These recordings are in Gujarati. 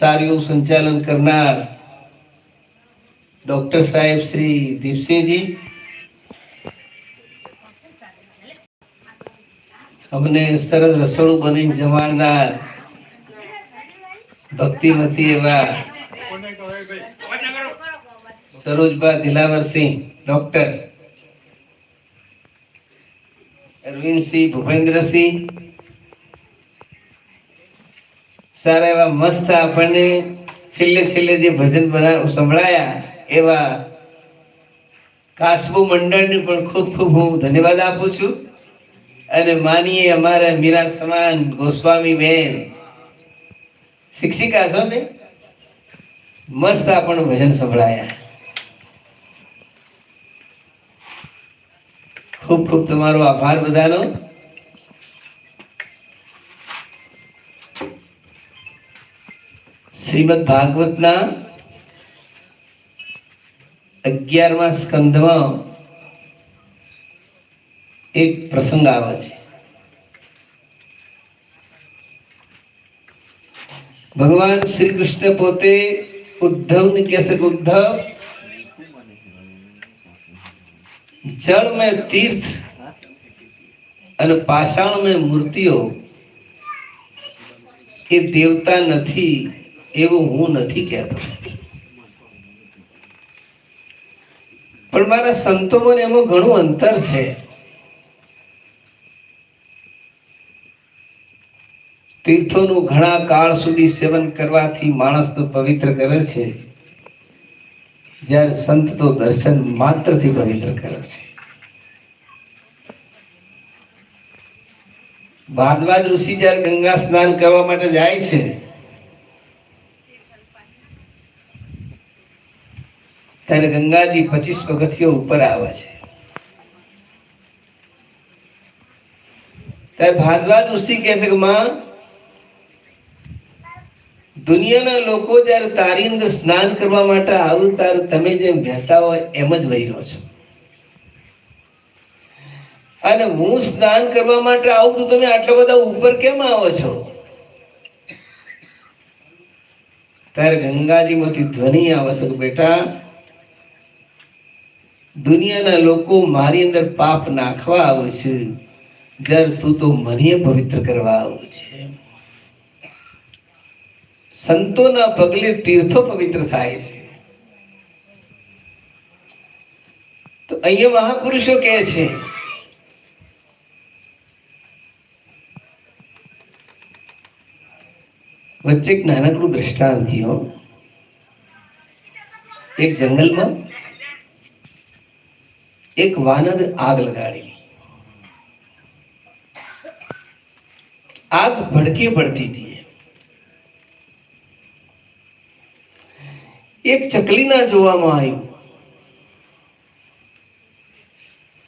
સારું સંચાલન કરનાર ડોક્ટર સાહેબ શ્રી દીપસિંહજી. અમને સરસ રસોડું બનીને જમાડનાર ભક્તિમતી એવા સરોજબા દિલાવરસિંહ ડોક્ટર. અરવિંદસિંહ ભૂપેન્દ્રસિંહ સારા એવા મસ્ત આપણને છેલ્લે છેલ્લે જે ભજન બના સંભળાયા એવા કાસબુ મંડળને પણ ખૂબ ખૂબ હું ધન્યવાદ આપું છું. અને માનીએ અમારા મીરા સમાન ગોસ્વામી બેન, શિક્ષિકા છો ને? મસ્ત આપણને ભજન સંભળાયા. ખૂબ ખૂબ તમારો આભાર બધાનો. શ્રીમદ ભાગવતના અગિયારમા સ્કંદમાં એક પ્રસંગ આવે છે ભગવાન શ્રી કૃષ્ણ પોતે ઉદ્ધવને કહેશે કે ઉદ્ધવ જળ મેં તીર્થ અને પાષાણ મેં મૂર્તિઓ એ દેવતા નથી એવું હું નથી કહેતો. પણ મારા સંતોમાં એમાં ઘણું અંતર છે. તીર્થોનું ઘણા કાળ સુધી સેવન કરવાથી માણસને પવિત્ર કરે છે. જ્યારે સંત તો દર્શન માત્રથી પવિત્ર કરે છે. ભારદ્વાજ ઋષિ જ્યારે ગંગા સ્નાન કરવા માટે જાય છે ત્યારે ગંગાજી પચીસ પગથિયો ઉપર આવે છે. ત્યારે ભારદ્વાજ ઋષિ કહે છે કે માં, દુનિયાના લોકો જ્યારે તારી અંદર સ્નાન કરવા માટે આવું તારું તમે જેમ બેસતા હોય એમ જ વહી છો. અને હું સ્નાન કરવા માટે આવું તો તમે આટલા બધા ઉપર કેમ આવો છો? ત્યારે ગંગાજીમાંથી ધ્વનિ આવે છે બેટા દુનિયાના લોકો મારી અંદર પાપ નાખવા આવે છે. જ્યારે તું તો મને પવિત્ર કરવા આવું છે. સંતોના પગલે તીર્થો પવિત્ર થાય છે. તો અહીંયા મહાપુરુષો કહે છે, વચ્ચે એક નાનકડું દ્રષ્ટાંત થયો. એક જંગલમાં એક વાનરે આગ લગાડી આગ ભડકી પડતી હતી. એક ચકલી ના જોવામાં આવ્યું.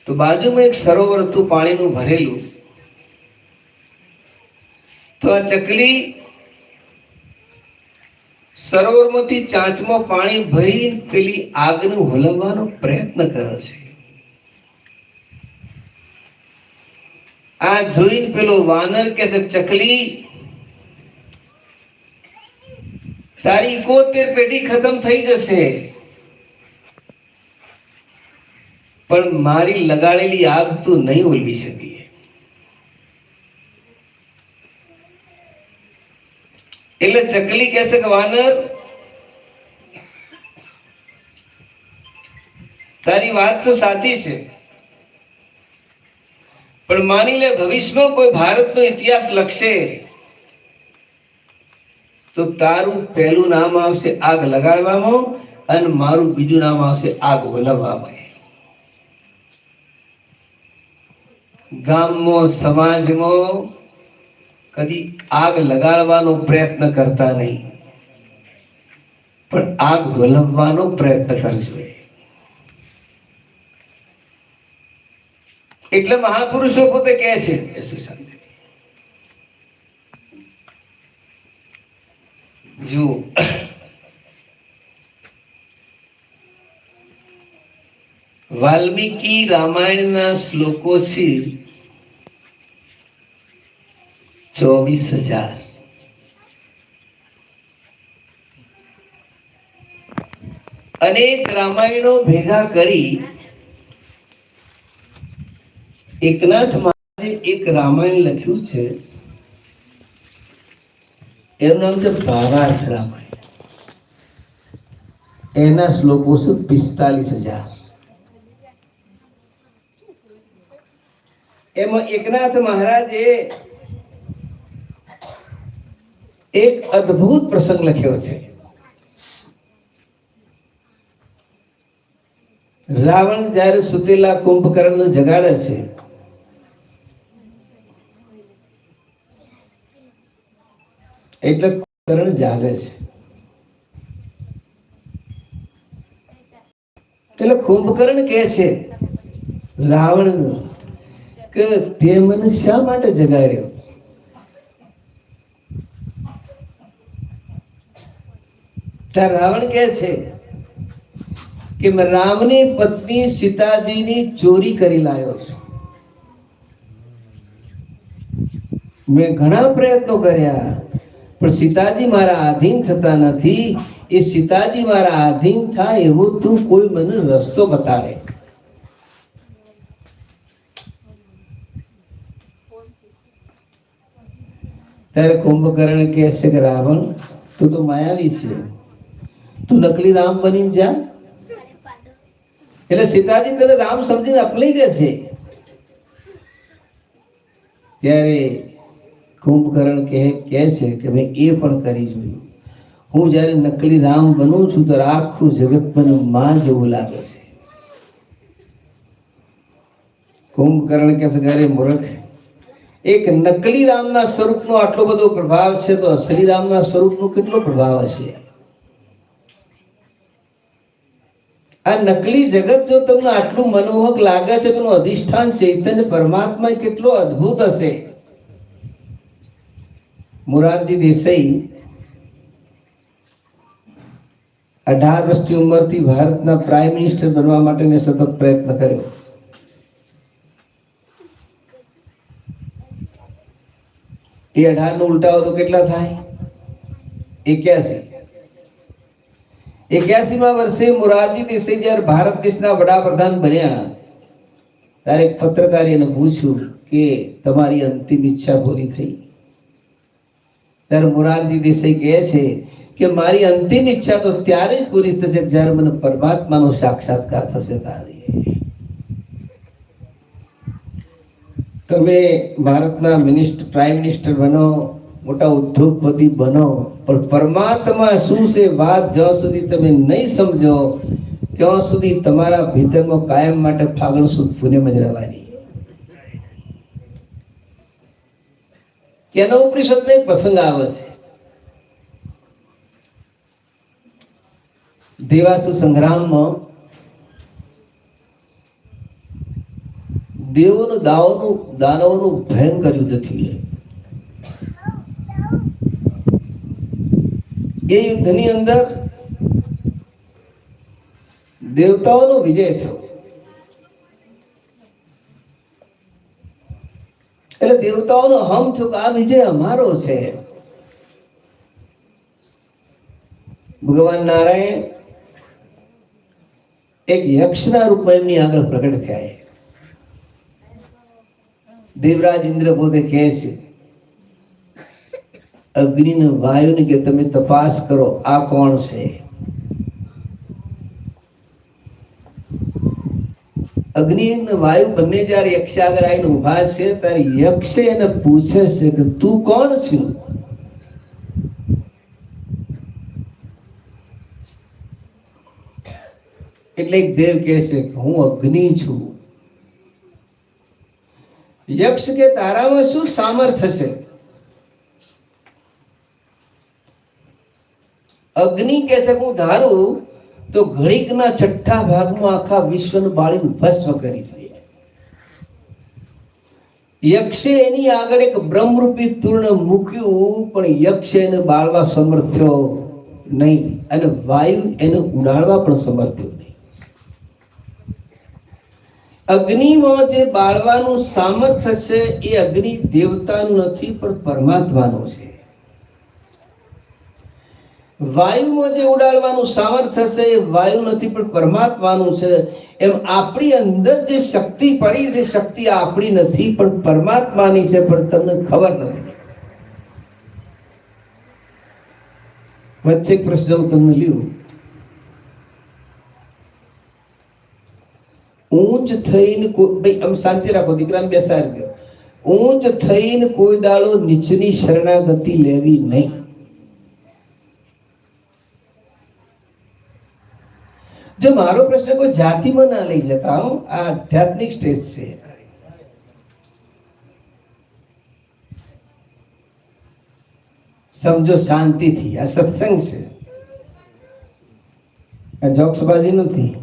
તો બાજુમાં એક સરોવર હતું, પાણીનું ભરેલું. તો આ ચકલી સરોવરમાંથી ચાંચમાં પાણી ભરી પેલી આગને હલવવાનો પ્રયત્ન કરે છે. આ જોઈને પેલો વાનર કે છે, ચકલી, તારી ઇકોતેર પેઢી ખતમ થઈ જશે. પણ મારી લગાડેલી આગ તું નહીં ઓલવી શકી એટલે ચકલી કહેશે કે, વાનર, તારી વાત તો સાચી છે પણ માની લે ભવિષ્યમાં કોઈ ભારતનો ઇતિહાસ લખશે, તો તારું પહેલું નામ આવશે આગ લગાડવામાં અને મારું બીજું નામ આવશે આગ ઓલવવામાં ગામમાં, સમાજમાં કદી આગ લગાડવાનો પ્રયત્ન કરતા નહીં, પણ આગ ઓલવવાનો પ્રયત્ન કરજો. એટલે મહાપુરુષો પોતે કહે છે. વાલ્મીકી રામાયણના શ્લોકો છે ચોવીસ હજાર. અનેક રામાયણો ભેગા કરી એકનાથ મહારાજે એક રામાયણ લખ્યું છે. એનું નામ છે ભાવાર્થ રામાયણ. એના શ્લોકો છે પિસ્તાલીસ હજાર. એમાં એકનાથ મહારાજે એક અદ્ભુત પ્રસંગ લખ્યો છે. રાવણ જ્યારે સુતેલા કુંભકર્ણ જગાડે છે એટલે કરણ જાગે છે. એટલે કુંભકર્ણ કે છે, રાવણ કે તે મને શા માટે જગાડ્યો? ત્યાં રાવણ કે છે કે રામની પત્ની સીતાજીની ચોરી કરી લાવ્યો છું. મેં ઘણા પ્રયત્નો કર્યા પણ સીતાજી મારા આધીન થતા નથી એ સીતાજી મારા આધીન થાય એવો તું કોઈ મને રસ્તો બતાવે ત્યારે કુંભકર્ણ કહે છે કે રાવણ તું તો માયાવી છે તું નકલી રામ બની જા એટલે સીતાજી તને રામ સમજીને અપનાઈ દે છે. ત્યારે કુંભકર્ણ કહે કહે છે કે મેં એ પણ કરી જોયું. હું જ્યારે નકલી રામ બનું છું તો આખું જગત મને માં જેવું લાગે છે. કુંભકર્ણ કહે છે કે અરે મૂર્ખ, એક નકલી રામના સ્વરૂપનો આટલો બધો પ્રભાવ છે તો અસલી રામના સ્વરૂપનો કેટલો પ્રભાવ હશે? આ નકલી જગત જો તમને આટલું મનોહક લાગે છે તો અધિષ્ઠાન ચૈતન્ય પરમાત્મા કેટલો અદ્ભુત હશે. મોરારજી દેસાઈ અઢાર વર્ષની ઉંમરથી ભારતના પ્રાઇમ મિનિસ્ટર બનવા માટે મેં સતત પ્રયત્ન કર્યો. એ અઢાર નો ઉલટાવો તો કેટલા થાય? એક્યાસી. એક્યાસી માં વર્ષે મોરારજી દેસાઈ જ્યારે ભારત દેશના વડાપ્રધાન બન્યા, ત્યારે એક પત્રકારે એને પૂછ્યું કે તમારી અંતિમ ઈચ્છા પૂરી થઈ? ત્યારે મોરારજી દેસાઈ કહે છે કે મારી અંતિમ ઈચ્છા તો ત્યારે જ પૂરી થશે જ્યારે મને પરમાત્માનો સાક્ષાત્કાર થશે તારી. તમે ભારતના મિનિસ્ટર પ્રાઇમ મિનિસ્ટર બનો, મોટા ઉદ્યોગપતિ બનો, પણ પરમાત્મા શું છે વાત જ્યાં સુધી તમે નહીં સમજો, ત્યાં સુધી તમારા ભીતરમાં કાયમ માટે ફાગણ સુદ પુણ્યમાં જ રહેવાની. એનો ઉપનિષદનો એક પ્રસંગ આવે છે. દેવાસુ સંગ્રામમાં દેવોનું દાવોનું દાનવોનું ભયંકર યુદ્ધ થયું. એ યુદ્ધની અંદર દેવતાઓનો વિજય થયો. એટલે દેવતાઓનો હમ થયો કે આ વિજય અમારો છે. ભગવાન નારાયણ એક યક્ષના રૂપમાં એમની આગળ પ્રગટ થયા દેવરાજ ઇન્દ્ર પોતે કહે છે અગ્નિ ને વાયુને કે તમે તપાસ કરો આ કોણ છે? અગ્નિ વાયુ બંને જ્યારે યક્ષાગર આવીને ઊભા છે, ત્યારે યક્ષ એને પૂછે છે કે તું કોણ છું? એટલે એક દેવ કહે છે કે હું અગ્નિ છું. યક્ષ કે તારામાં શું સામર્થ્ય છે? અગ્નિ કે છે હું ધારું તો ઘડીકના છઠ્ઠા ભાગમાં આખા વિશ્વનું બાળીને ભસ્મ કરી દે યક્ષે એની આગળ એક બ્રહ્મરૂપી તૂર્ણ મૂક્યું, પણ યક્ષ એને બાળવા સમર્થ્યો નહીં અને વાયુ એને ઉડાડવા પણ સમર્થ્યો નહીં. અગ્નિમાં જે બાળવાનું સામર્થ્ય છે એ અગ્નિ દેવતાનું નથી, પણ પરમાત્માનું છે. વાયુમાં જે ઉડાડવાનું સામર્થ્ય છે એ વાયુ નથી, પણ પરમાત્માનું છે. એમ આપણી અંદર જે શક્તિ પડી છે શક્તિ આપણી નથી, પણ પરમાત્માની છે, પણ તમને ખબર નથી. વચ્ચે એક પ્રશ્ન તમને લ્યું. ઊંચ થઈને ભાઈ, આમ શાંતિ રાખો, દીકરાને બેસાડી દો. ઊંચ થઈને કોઈ દાડો નીચની શરણાગતિ લેવી નહીં. જો મારો પ્રશ્ન કોઈ જાતિમાં ના લઈ જતા હું આ આધ્યાત્મિક સ્ટેજ છે. સમજો શાંતિથી, આ સત્સંગ છે. આ જોક્સબાજી નથી.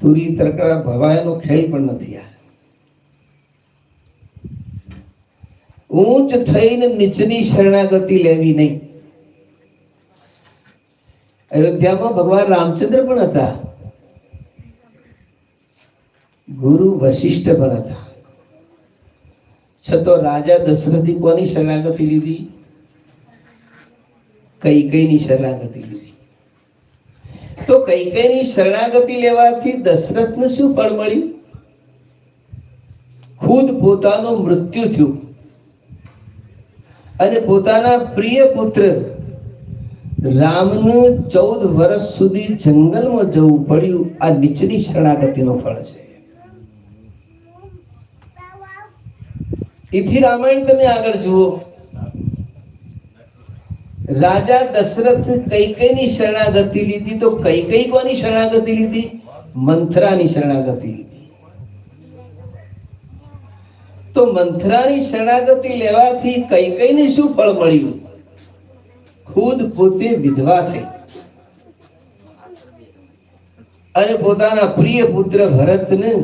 તુરી તરકડા ભવાયનો ખેલ પણ નથી આ. ઊંચ થઈને નીચની શરણાગતિ લેવી નહીં. અયોધ્યામાં ભગવાન રામચંદ્ર પણ હતા. ગુરુ વશિષ્ઠ પણ હતા. છતો રાજા દશરથી કોની શરણાગતિ લીધી? કઈ કઈની શરણાગતિ લીધી. તો કઈ કઈની શરણાગતિ લેવાથી દશરથને શું ફળ મળ્યું? ખુદ પોતાનું મૃત્યુ થયું. અને પોતાના પ્રિય પુત્ર રામને ચૌદ વર્ષ સુધી જંગલમાં જવું પડ્યું. આ નીચલી શરણાગતિનો ફળ છે. એથી રામાયણ તમે આગળ જુઓ. રાજા દશરથ કૈકેયની શરણાગતિ લીધી? તો કઈ કઈ કોની શરણાગતિ લીધી? મંથરાની શરણાગતિ લીધી. તો મંથરાની શરણાગતિ લેવાથી કઈ કઈની શું ફળ મળ્યું? ખુદ પોતે વિધવા થઈ. અને પોતાના પ્રિય પુત્ર ભરતને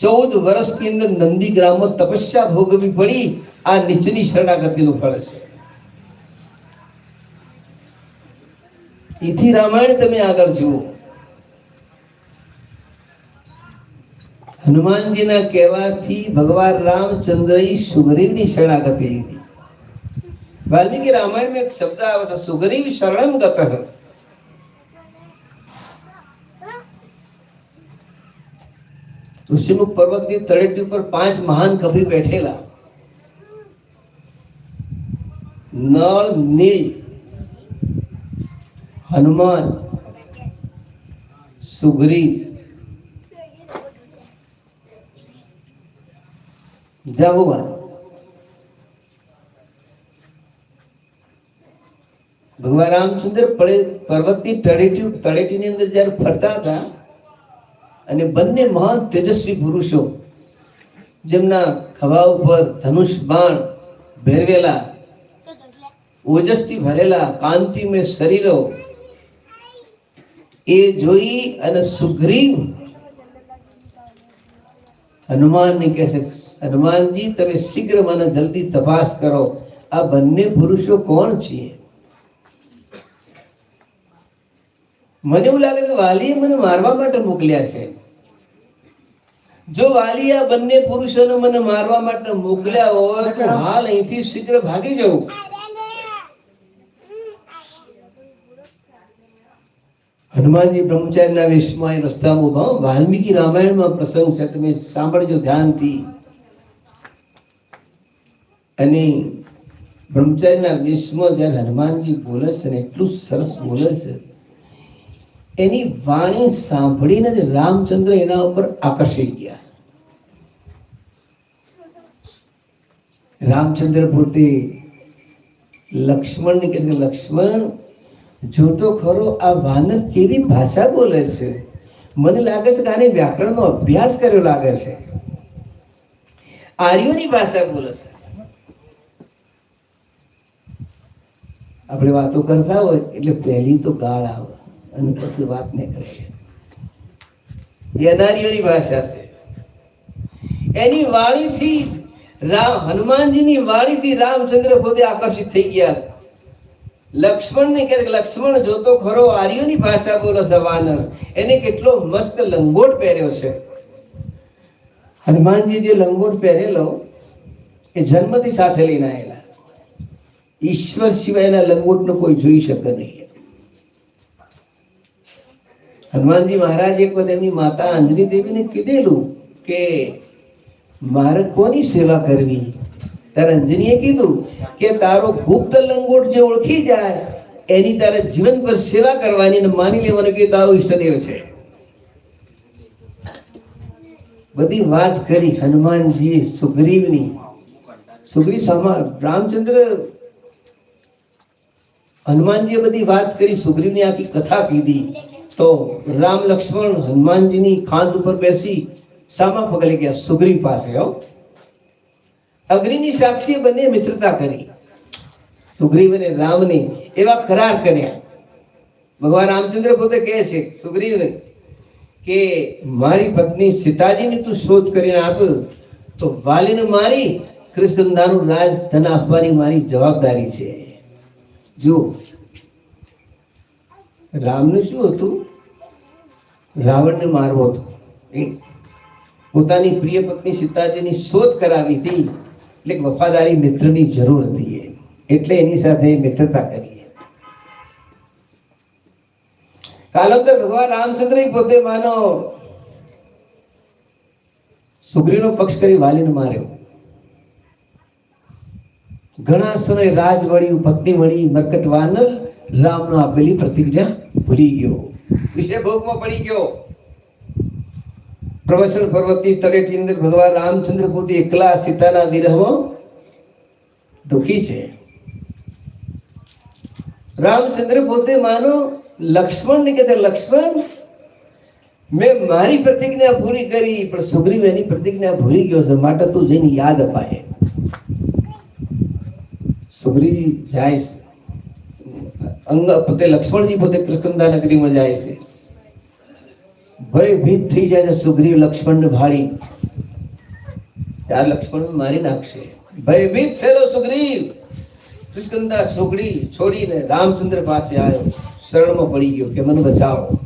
ચૌદ વર્ષની અંદર નંદી તપસ્યા ભોગવી પડી. આ નીચની શરણાગતિનું ફળ છે. એથી રામાયણ તમે આગળ જુઓ. હનુમાનજીના કહેવાથી ભગવાન રામચંદ્રએ સુગ્રીવની શરણાગતિ લીધી. વાલ્મીકી રામાયણમાં એક શબ્દ આવે છે સુગ્રીવ શરણમ ગતઃ. ઋષિમુખ પર્વતની તળેટી ઉપર પાંચ મહાન કવિ બેઠેલા. નળ, નીલ, હનુમાન સુગ્રીવ જાંબુવાન. ભગવાન રામચંદ્ર પર્વતની તળેટી તળેટીની અંદર જ્યારે ફરતા હતા, અને બંને મહાન તેજસ્વી પુરુષો, જેમના ખભા ઉપર ધનુષ, બાણ ભેરવેલા, ઓજસથી ભરેલા કાંતિમય શરીરો, એ જોઈ અને સુગ્રીવ હનુમાનને કહે છે, હનુમાનજી, તમે શીઘ્ર મને જલ્દી તપાસ કરો. આ બંને પુરુષો કોણ છીએ? મને એવું લાગે છે વાલીએ મને મારવા માટે મોકલ્યા છે. જો વાલી આ બંને પુરુષોને મને મારવા માટે મોકલ્યા હોય તો હાલ અહીંથી શીઘ્ર ભાગી જવું. હનુમાનજી બ્રહ્મચારીના વેશમાં એ રસ્તામાં ઊભા. વાલ્મીકી રામાયણમાં પ્રસંગ છે તમે સાંભળજો ધ્યાનથી. અને બ્રહ્મચારીના વેશમાં જ્યારે હનુમાનજી બોલે છે ને એટલું સરસ બોલે છે. એની વાણી સાંભળીને જ રામચંદ્ર એના ઉપર આકર્ષાઈ ગયા. રામચંદ્ર પોતે લક્ષ્મણને કહે લક્ષ્મણ જોતો ખરો આ વાનર કેવી ભાષા બોલે છે? મને લાગે છે કે આને વ્યાકરણનો અભ્યાસ કર્યો લાગે છે. આર્યોની ભાષા બોલે છે. આપણે વાતો કરતા હોય, એટલે પહેલી તો ગાળ આવે. અને પછી વાત નીકળે એ અનારીઓની ભાષા છે. એની વાણીથી રામ, હનુમાનજીની વાણીથી રામચંદ્ર પોતે આકર્ષિત થઈ ગયા. લક્ષ્મણ ને કે લક્ષ્મણ જોતો ખરો, આર્યોની ભાષા બોલો છે વાનર એને કેટલો મસ્ત લંગોટ પહેર્યો છે. હનુમાનજી જે લંગોટ પહેરેલો, એ જન્મથી સાથે લઈને આવેલા ઈશ્વર સિવાયના લંગોટનો કોઈ જોઈ શકે નહીં. હનુમાનજી મહારાજ એક વખત એમની માતા અંજની દેવીને કીધેલું કે મારે કોની સેવા કરવી? ત્યારે અંજનીએ કીધું કે તારો ગુપ્ત લંગોટ જે ઓળખી જાય, એની તારે જીવન પર સેવા કરવાની માની લેવાનું કે તારો ઈષ્ટદેવ છે. બધી વાત કરી હનુમાનજી સુગ્રીવની. સુગ્રીવ સામા રામચંદ્ર હનુમાનજીએ બધી વાત કરી, સુગ્રીવની આખી કથા કીધી. તો રામ લક્ષ્મણ હનુમાનજીની ખાંદ ઉપર બેસી સામા પગલે ગયા સુગ્રી પાસે, હો. અગ્નિની સાક્ષી બંને મિત્રતા કરી. સુગ્રીવ અને રામને એવા કરાર કર્યા. ભગવાન રામચંદ્ર પોતે કહે છે સુગ્રીવને કે મારી પત્ની સીતાજીની તું શોધ કરીને આપ, તો વાલીને મારી કૃષ્ણદાનું રાજ ધન આપવાની મારી જવાબદારી છે. જો રામનું શું હતું? રાવણને મારવો હતો. પોતાની પ્રિય પત્ની સીતાજીની શોધ કરાવી હતી. એટલે વફાદારી મિત્રની જરૂર હતી એટલે એની સાથે મિત્રતા કરી કાલાંતર ભગવાન રામચંદ્ર પોતે માનો સુગ્રીનો પક્ષ કરી વાલીને માર્યો. ઘણા સમય રાજ મળ્યું પત્ની મળી મરકટ વાનર રામનો આપેલી પ્રતિજ્ઞા ભૂલી ગયો. વિષય ભોગમાં પડી ગયો. પ્રવચન પર્વતની તળેટી અંદર ભગવાન રામચંદ્ર પોતે એકલા સીતાના વિરહમાં દુખી છે. રામચંદ્ર પોતે માનો લક્ષ્મણ ને કહેતા, લક્ષ્મણ, મેં મારી પ્રતિજ્ઞા પૂરી કરી, પણ સુગ્રીવ એની પ્રતિજ્ઞા ભૂલી ગયો છે, માટે તું જઈને યાદ અપાય. સુગ્રીવ જાય અંગ પોતે લક્ષ્મણજી પોતે કૃષ્ણદા નગરીમાં જાય છે. ભયભીત થઈ જાય છે, સુગ્રીવ લક્ષ્મણ ભાળી. ત્યાં લક્ષ્મણ મારી નાખશે. ભયભીત થયેલો સુગ્રીવ. કૃષ્ણદા છોકરી છોડીને રામચંદ્ર પાસે આવ્યો. શરણમાં પડી ગયો કે મને બચાવો.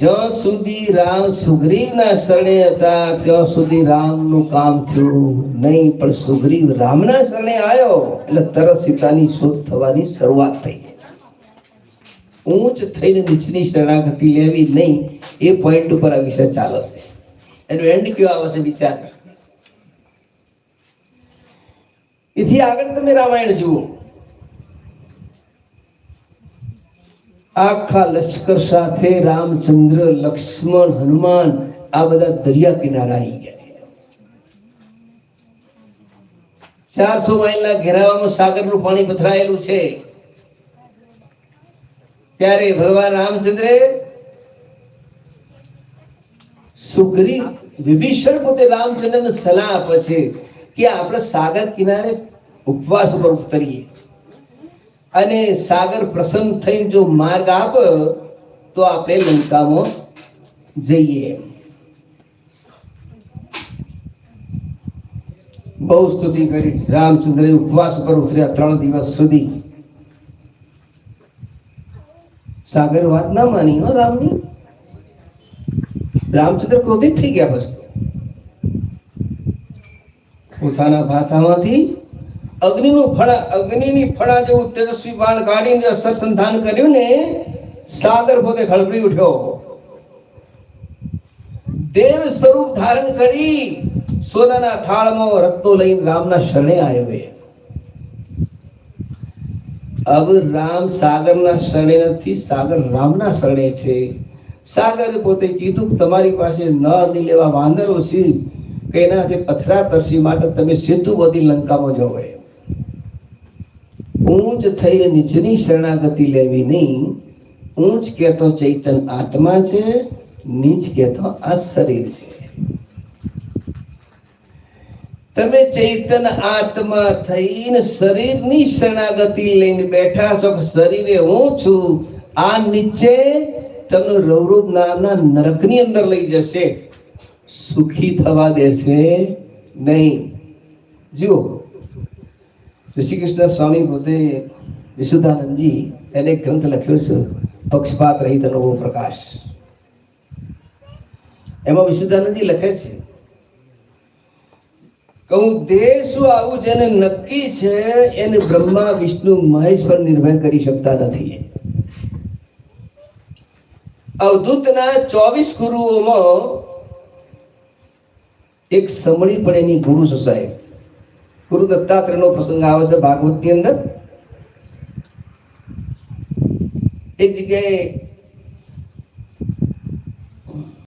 જ્યાં સુધી રામ સુગ્રીવના શરણે હતા, ત્યાં સુધી રામનું કામ થયું નહીં, પણ સુગ્રીવ રામના શરણે આવ્યો એટલે તરત સીતાની શોધ થવાની શરૂઆત થઈ ઊંચ થઈને નીચની શરણાગતિ લેવી નહીં, એ પોઈન્ટ ઉપર આ વિષય ચાલે છે. એનો એન્ડ કયો આવે છે વિચાર? એથી આગળ તમે રામાયણ જુઓ. આખા લશ્કર સાથે રામચંદ્ર, લક્ષ્મણ, હનુમાન આ બધા દરિયા કિનારા આવી ગયા ચારસો માઇલના ઘેરાવામાં સાગરનું પાણી પથરાયેલું છે. ત્યારે ભગવાન રામચંદ્રે સુગ્રીવ વિભીષણ પોતે રામચંદ્રને સલાહ આપે છે કે આપણે સાગર કિનારે ઉપવાસ ઉપર ઉતરીએ. અને સાગર પ્રસન્ન થઈને જો માર્ગ આપ, તો આપણે લંકામાં જઈએ. બહુ સ્તુતિ કરી. રામચંદ્ર ઉપવાસ પર ઉતર્યા ત્રણ દિવસ સુધી. સાગર વાત ના માની હો રામની? રામચંદ્ર ક્રોધિત થઈ ગયા બસ. પોતાના ભાથામાંથી અગ્નિનું ફળા, અગ્નિની ફળા જેવું તેજસ્વી બાણ કાઢીને અસર કર્યું ને, સાગર પોતે ખળભળી ઉઠ્યો. દેવ સ્વરૂપ ધારણ કરી સોનાના થાળમાં રત્નો લઈને રામના શરણે આવ્યો. અબ રામ સાગરના શરણે નથી, સાગર રામના શરણે છે. સાગર પોતે કીધું તમારી પાસે ન લેવા વાંદરો છે, કે એનાથી પથરા તરસી માટે તમે સેતુ બધી લંકામાં એમ. ઊંચ થઈને નીચની શરણાગતિ લેવી નહીં. ઊંચ કહેતો ચૈતન આત્મા છે, નીચ કહેતો આ શરીર છે. તમે ચૈતન આત્મા થઈને શરીરની શરણાગતિ લઈને બેઠા છો શરીરે હું છું, આ નીચે તમને રૌરવ નામના નરકની અંદર લઈ જશે. સુખી થવા દેશે નહીં. જુઓ શ્રી કૃષ્ણ સ્વામી પોતે વિશુદ્ધાનંદજી એને ગ્રંથ લખ્યો છે, પક્ષપાત રહિત અનુભવ પ્રકાશ. એમાં વિશુદ્ધાનંદજી લખે છે, કહું, દેશ આવું જેને નક્કી છે, એને બ્રહ્મા, વિષ્ણુ, મહેશ પર નિર્ભય કરી શકતા નથી. અવધૂતના ચોવીસ ગુરુઓમાં એક સમળી પણ ગુરુ સાહેબ. ગુરુ દત્તાત્રેયનો પ્રસંગ આવે છે ભાગવતની અંદર. એક જગ્યાએ